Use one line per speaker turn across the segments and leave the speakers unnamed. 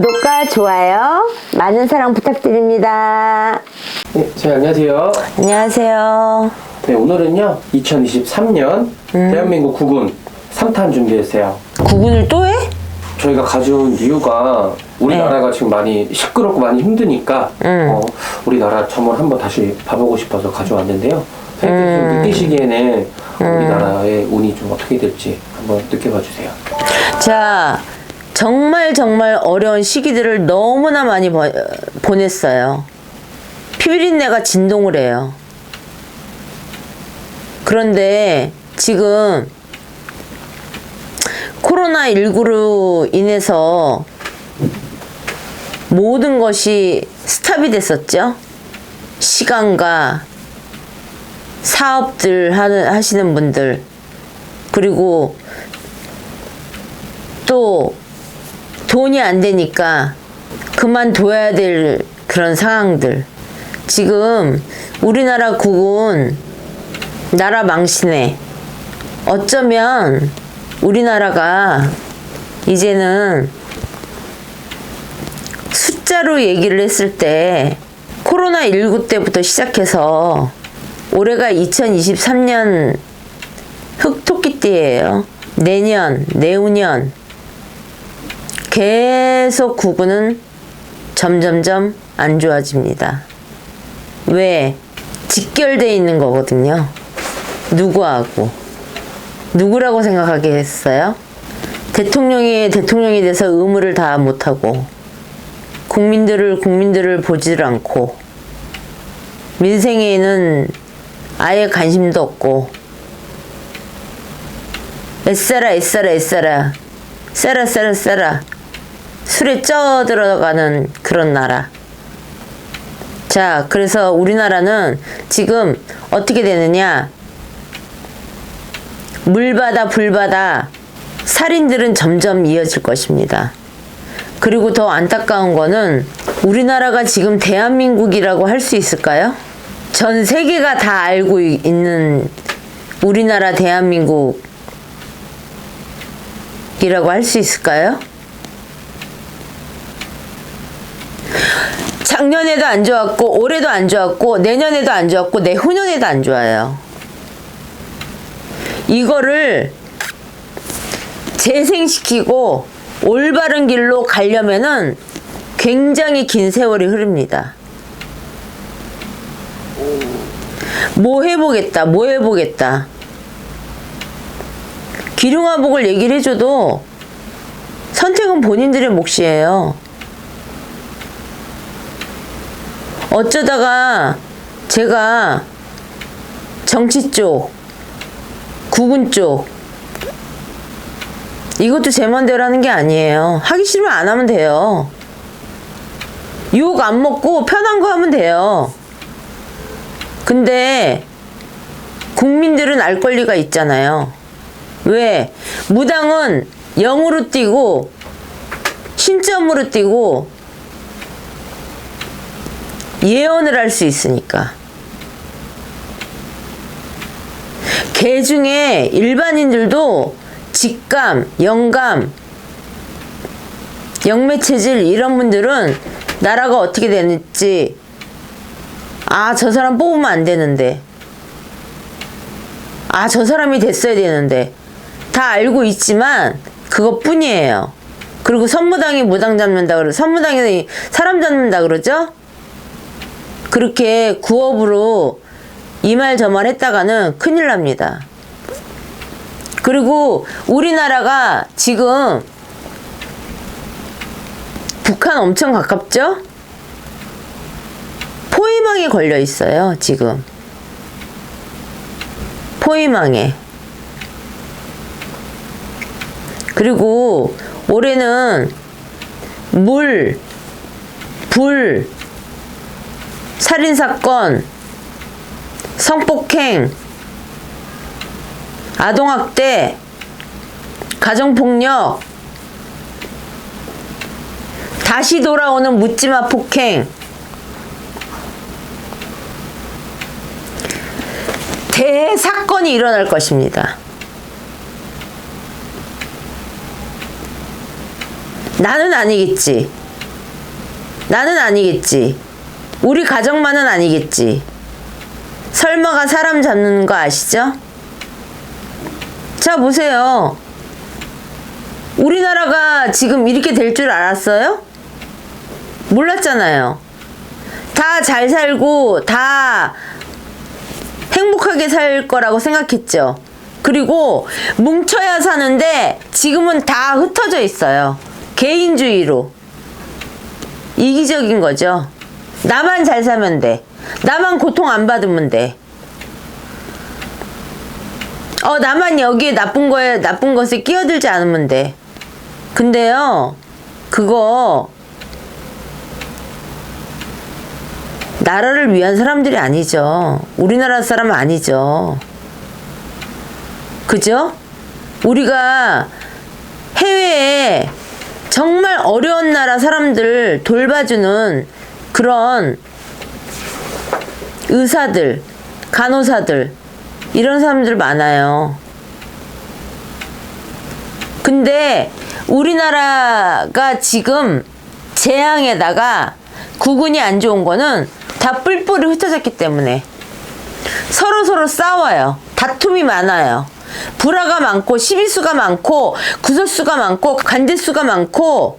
구독과 좋아요 많은 사랑 부탁드립니다.
네, 자, 안녕하세요.
안녕하세요.
네, 오늘은요, 2023년 대한민국 국군 3탄 준비했어요.
구분을 또 해?
저희가 가져온 이유가 우리나라가 지금 많이 시끄럽고 많이 힘드니까 어, 우리나라 점을 한번 다시 봐보고 싶어서 가져왔는데요. 선생님 좀 느끼시기에는 우리나라의 운이 좀 어떻게 될지 한번 느껴봐 주세요.
자, 정말 정말 어려운 시기들을 너무나 많이 보, 보냈어요. 피비린내가 진동을 해요. 그런데 지금 코로나19로 인해서 모든 것이 스탑이 됐었죠. 시간과 사업들 하는, 하시는 분들, 그리고 또 돈이 안 되니까 그만둬야 될 그런 상황들. 지금 우리나라 국은 나라 망신에 어쩌면 우리나라가 이제는 숫자로 얘기를 했을 때 코로나19 때부터 시작해서 올해가 2023년 흑토끼띠예요. 내년, 내후년 계속 구구는 점점점 안 좋아집니다. 왜? 직결돼 있는 거거든요. 누구하고? 누구라고 생각하겠어요? 대통령이 대통령이 돼서 의무를 다 못하고 국민들을 국민들을 보지를 않고 민생에는 아예 관심도 없고 애써라 애써라 애써라 써라 써라 써라 술에 쪄 들어가는 그런 나라 자 그래서 우리나라는 지금 어떻게 되느냐 물바다 불바다 살인들은 점점 이어질 것입니다. 그리고 더 안타까운 거는 우리나라가 지금 대한민국이라고 할 수 있을까요? 전 세계가 다 알고 이- 있는 우리나라 대한민국이라고 할 수 있을까요? 작년에도 안 좋았고 올해도 안 좋았고 내년에도 안 좋았고 내후년에도 안 좋아요. 이거를 재생시키고 올바른 길로 가려면은 굉장히 긴 세월이 흐릅니다. 뭐 해보겠다, 뭐 해보겠다. 기룡화복을 얘기를 해줘도 선택은 본인들의 몫이에요. 어쩌다가 제가 정치 쪽, 국군 쪽, 이것도 제 맘대로 하는 게 아니에요. 하기 싫으면 안 하면 돼요. 욕 안 먹고 편한 거 하면 돼요. 근데 국민들은 알 권리가 있잖아요. 왜? 무당은 0으로 뛰고 신점으로 뛰고 예언을 할 수 있으니까. 개 중에 일반인들도 직감, 영감, 영매체질 이런 분들은 나라가 어떻게 되는지 아, 저 사람 뽑으면 안 되는데. 아, 저 사람이 됐어야 되는데. 다 알고 있지만 그것뿐이에요. 그리고 선무당이 무당 잡는다 그러 선무당이 사람 잡는다 그러죠? 그렇게 구업으로 이 말 저 말 했다가는 큰일 납니다. 그리고 우리나라가 지금 북한 엄청 가깝죠? 포위망에 걸려 있어요, 지금. 포위망에. 그리고 올해는 물, 불, 살인사건, 성폭행, 아동학대, 가정폭력, 다시 돌아오는 묻지마 폭행, 대사건이 일어날 것입니다. 나는 아니겠지. 나는 아니겠지. 우리 가정만은 아니겠지. 설마가 사람 잡는 거 아시죠? 자, 보세요. 우리나라가 지금 이렇게 될 줄 알았어요? 몰랐잖아요. 다 잘 살고, 다 행복하게 살 거라고 생각했죠. 그리고 뭉쳐야 사는데 지금은 다 흩어져 있어요. 개인주의로. 이기적인 거죠. 나만 잘 살면 돼. 나만 고통 안 받으면 돼. 어, 나만 여기에 나쁜 거에, 나쁜 것에 끼어들지 않으면 돼. 근데요, 그거, 나라를 위한 사람들이 아니죠. 우리나라 사람은 아니죠. 그죠? 우리가 해외에 정말 어려운 나라 사람들 돌봐주는 그런 의사들, 간호사들, 이런 사람들 많아요. 근데 우리나라가 지금 재앙에다가 구군이 안 좋은 거는 다 뿔뿔이 흩어졌기 때문에 서로 서로 싸워요. 다툼이 많아요. 불화가 많고 시비수가 많고 구설수가 많고 간대수가 많고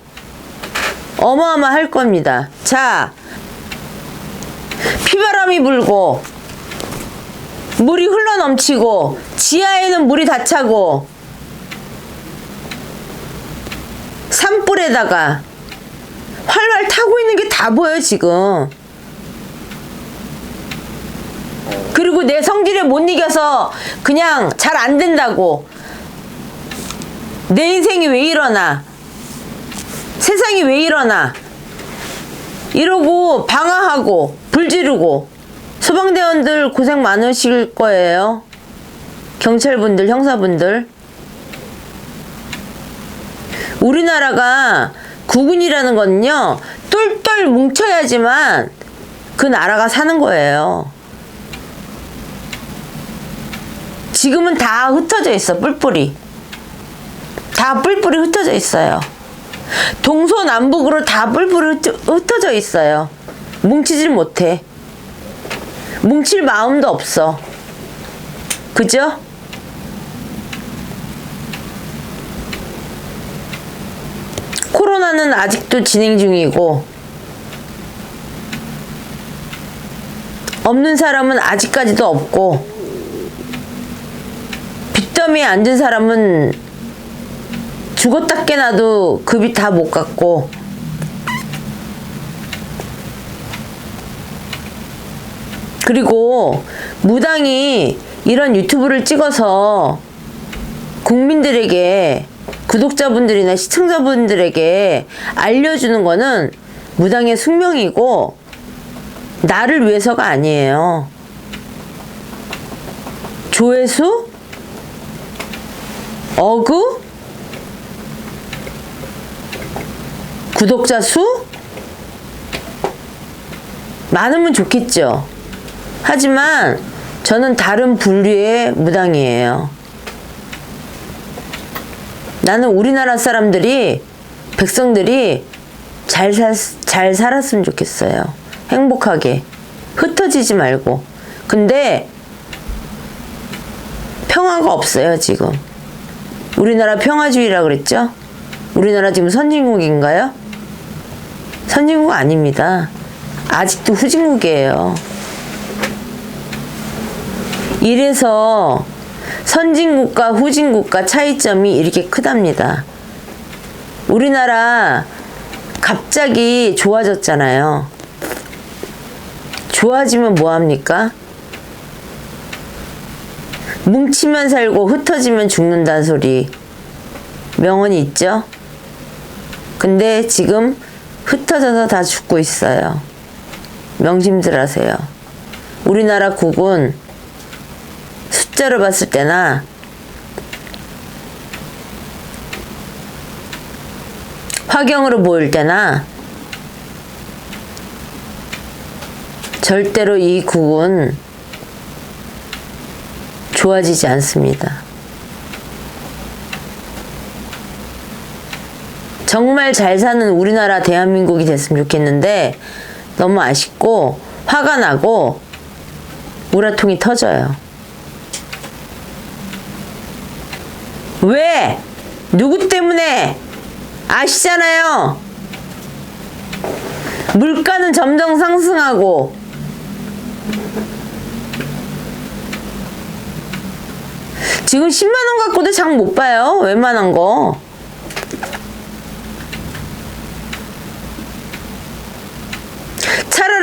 어마어마할 겁니다. 자, 피바람이 불고 물이 흘러 넘치고 지하에는 물이 다 차고 산불에다가 활활 타고 있는 게 다 보여 지금. 그리고 내 성질에 못 이겨서 그냥 잘 안 된다고. 내 인생이 왜 이러나? 세상이 왜 이러나 이러고 방황하고 불 지르고 소방대원들 고생 많으실 거예요. 경찰분들 형사분들. 우리나라가 국군이라는 거는요 똘똘 뭉쳐야지만 그 나라가 사는 거예요. 지금은 다 흩어져 있어 뿔뿔이. 다 뿔뿔이 흩어져 있어요 동서남북으로 다 흩- 흩어져 있어요. 뭉치질 못해. 뭉칠 마음도 없어. 그죠? 코로나는 아직도 진행 중이고 없는 사람은 아직까지도 없고 빚더미에 앉은 사람은 죽었다 깨나도 그빚다못 갚고. 그리고 무당이 이런 유튜브를 찍어서 국민들에게 구독자분들이나 시청자분들에게 알려주는 거는 무당의 숙명이고 나를 위해서가 아니에요. 조회수, 어그, 구독자 수 많으면 좋겠죠. 하지만 저는 다른 분류의 무당이에요. 나는 우리나라 사람들이 백성들이 잘, 살, 잘 살았으면 좋겠어요. 행복하게 흩어지지 말고. 근데 평화가 없어요 지금. 우리나라 평화주의라 그랬죠? 우리나라 지금 선진국인가요? 선진국 아닙니다. 아직도 후진국이에요. 이래서 선진국과 후진국과 차이점이 이렇게 크답니다. 우리나라 갑자기 좋아졌잖아요. 좋아지면 뭐합니까? 뭉치면 살고 흩어지면 죽는다는 소리 명언이 있죠? 근데 지금 흩어져서 다 죽고 있어요. 명심들 하세요. 우리나라 국은 숫자로 봤을 때나 화경으로 보일 때나 절대로 이 국은 좋아지지 않습니다. 정말 잘 사는 우리나라 대한민국이 됐으면 좋겠는데 너무 아쉽고 화가 나고 우라통이 터져요. 왜? 누구 때문에? 아시잖아요. 물가는 점점 상승하고 지금 10만 원 갖고도 장 못 봐요. 웬만한 거.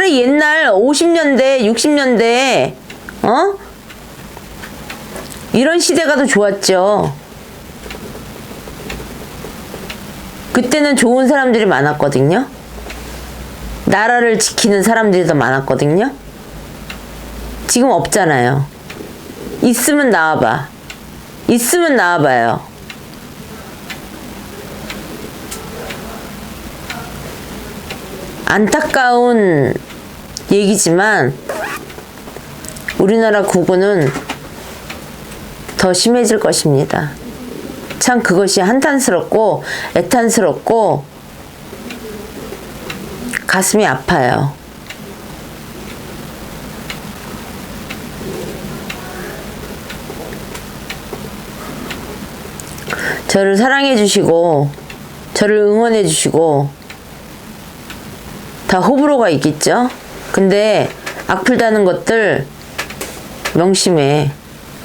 차라리 옛날 50년대, 60년대, 어? 이런 시대가 더 좋았죠. 그때는 좋은 사람들이 많았거든요. 나라를 지키는 사람들이 더 많았거든요. 지금 없잖아요. 있으면 나와봐. 있으면 나와봐요. 안타까운 얘기지만 우리나라 구구는 더 심해질 것입니다. 참 그것이 한탄스럽고 애탄스럽고 가슴이 아파요. 저를 사랑해 주시고 저를 응원해 주시고 다 호불호가 있겠죠? 근데 악플다는 것들 명심해.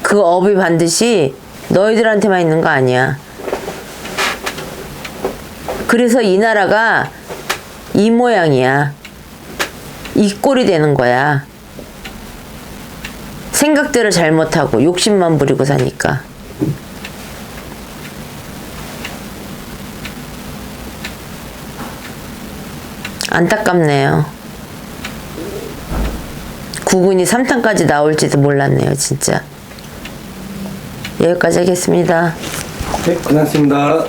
그 업이 반드시 너희들한테만 있는 거 아니야. 그래서 이 나라가 이 모양이야. 이 꼴이 되는 거야. 생각대로 잘못하고 욕심만 부리고 사니까. 안타깝네요. 구군이 3탄까지 나올지도 몰랐네요, 진짜. 여기까지 하겠습니다.
네, 고생하셨습니다.